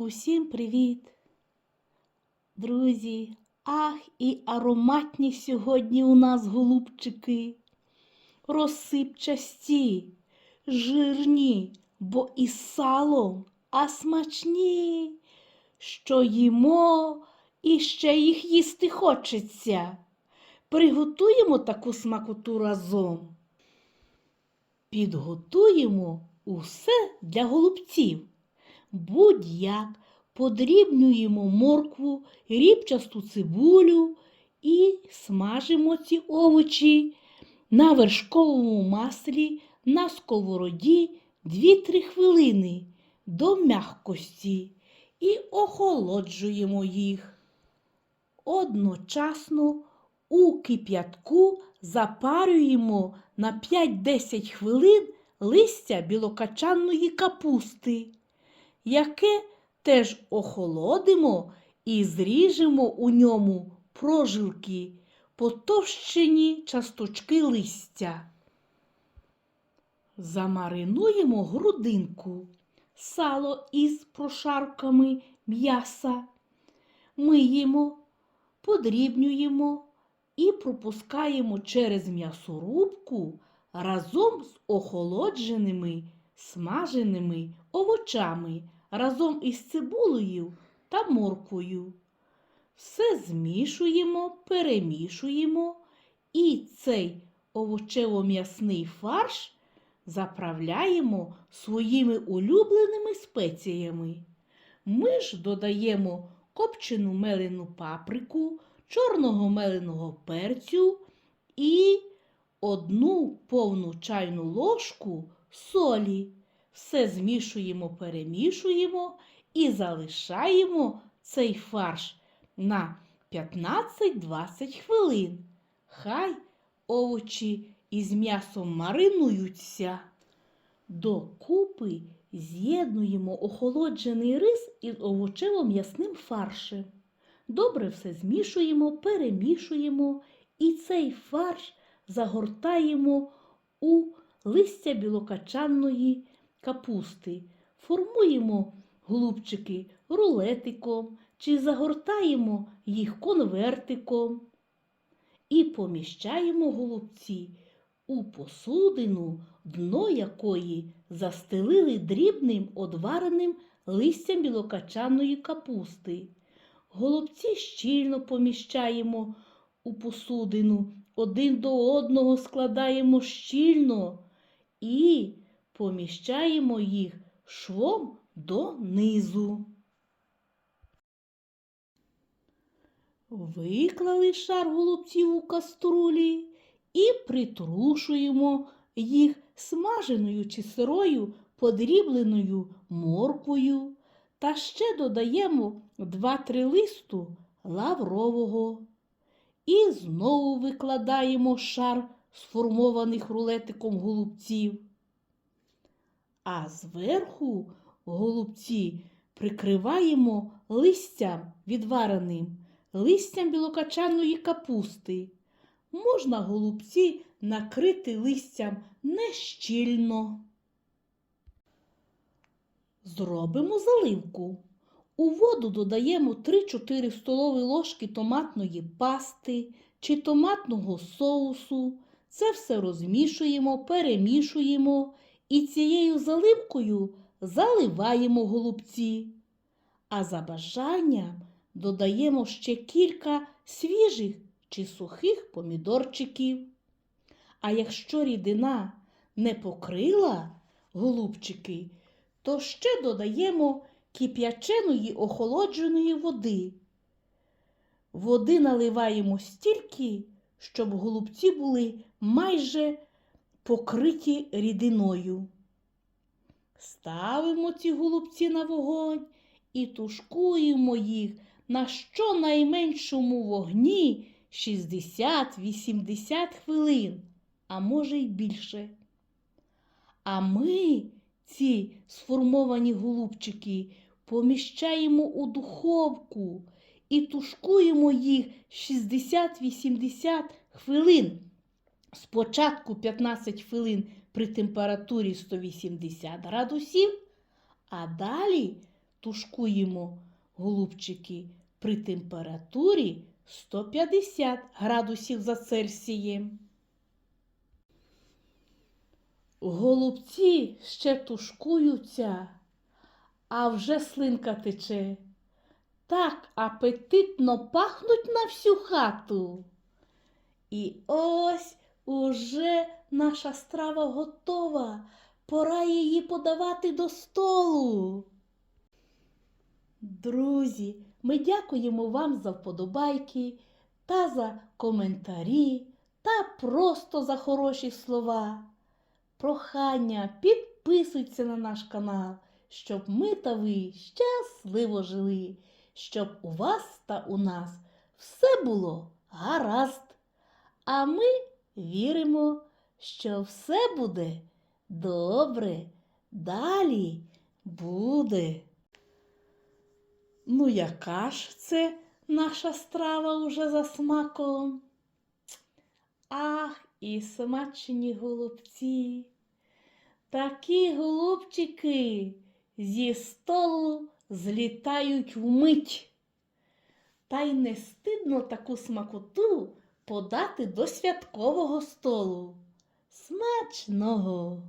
Усім привіт! Друзі, ах, і ароматні сьогодні у нас голубчики. Розсипчасті, жирні, бо із салом, а смачні, що їмо і ще їх їсти хочеться. Приготуємо таку смакоту разом. Підготуємо усе для голубців. Будь-як подрібнюємо моркву, рібчасту цибулю і смажимо ці овочі на вершковому маслі на сковороді 2-3 хвилини до м'якості і охолоджуємо їх. Одночасно у кип'ятку запарюємо на 5-10 хвилин листя білокачанної капусти, яке теж охолодимо і зріжемо у ньому прожилки, потовщені часточки листя. Замаринуємо грудинку, сало із прошарками м'яса, миємо, подрібнюємо і пропускаємо через м'ясорубку разом з охолодженими смаженими овочами, разом із цибулею та морквою. Все змішуємо, перемішуємо і цей овочево-м'ясний фарш заправляємо своїми улюбленими спеціями. Ми ж додаємо копчену мелену паприку, чорного меленого перцю і одну повну чайну ложку солі. Все змішуємо, перемішуємо і залишаємо цей фарш на 15-20 хвилин. Хай овочі із м'ясом маринуються. Докупи з'єднуємо охолоджений рис із овочево-м'ясним фаршем. Добре все змішуємо, перемішуємо і цей фарш загортаємо у листя білокачанної капусти. Формуємо голубчики рулетиком чи загортаємо їх конвертиком і поміщаємо голубці у посудину, дно якої застелили дрібним одвареним листям білокачаної капусти. Голубці щільно поміщаємо у посудину, один до одного складаємо щільно і поміщаємо їх швом донизу. Виклали шар голубців у каструлі і притрушуємо їх смаженою чи сирою подрібленою морквою та ще додаємо 2-3 листу лаврового. І знову викладаємо шар сформованих рулетиком голубців. А зверху голубці прикриваємо листям відвареним, листям білокачаної капусти. Можна голубці накрити листям нещільно. Зробимо заливку. У воду додаємо 3-4 столові ложки томатної пасти чи томатного соусу. Це все розмішуємо, перемішуємо і цією заливкою заливаємо голубці. А за бажанням додаємо ще кілька свіжих чи сухих помідорчиків. А якщо рідина не покрила голубчики, то ще додаємо кип'яченої охолодженої води. Води наливаємо стільки, щоб голубці були майже покриті рідиною. Ставимо ці голубці на вогонь і тушкуємо їх на щонайменшому вогні 60-80 хвилин, а може й більше. А ми ці сформовані голубчики поміщаємо у духовку і тушкуємо їх 60-80 хвилин. Спочатку 15 хвилин при температурі 180 градусів, а далі тушкуємо голубчики при температурі 150 градусів за Цельсієм. Голубці ще тушкуються, а вже слинка тече. Так апетитно пахнуть на всю хату. І ось уже наша страва готова. Пора її подавати до столу. Друзі, ми дякуємо вам за вподобайки та за коментарі та просто за хороші слова. Прохання, підписуйтеся на наш канал, щоб ми та ви щасливо жили, щоб у вас та у нас все було гаразд. А ми віримо, що все буде добре. Далі буде. Ну, яка ж це наша страва уже за смаком? Ах, і смачні голубці. Такі голубчики зі столу злітають вмить. Та й не стидно таку смакоту подати до святкового столу. Смачного!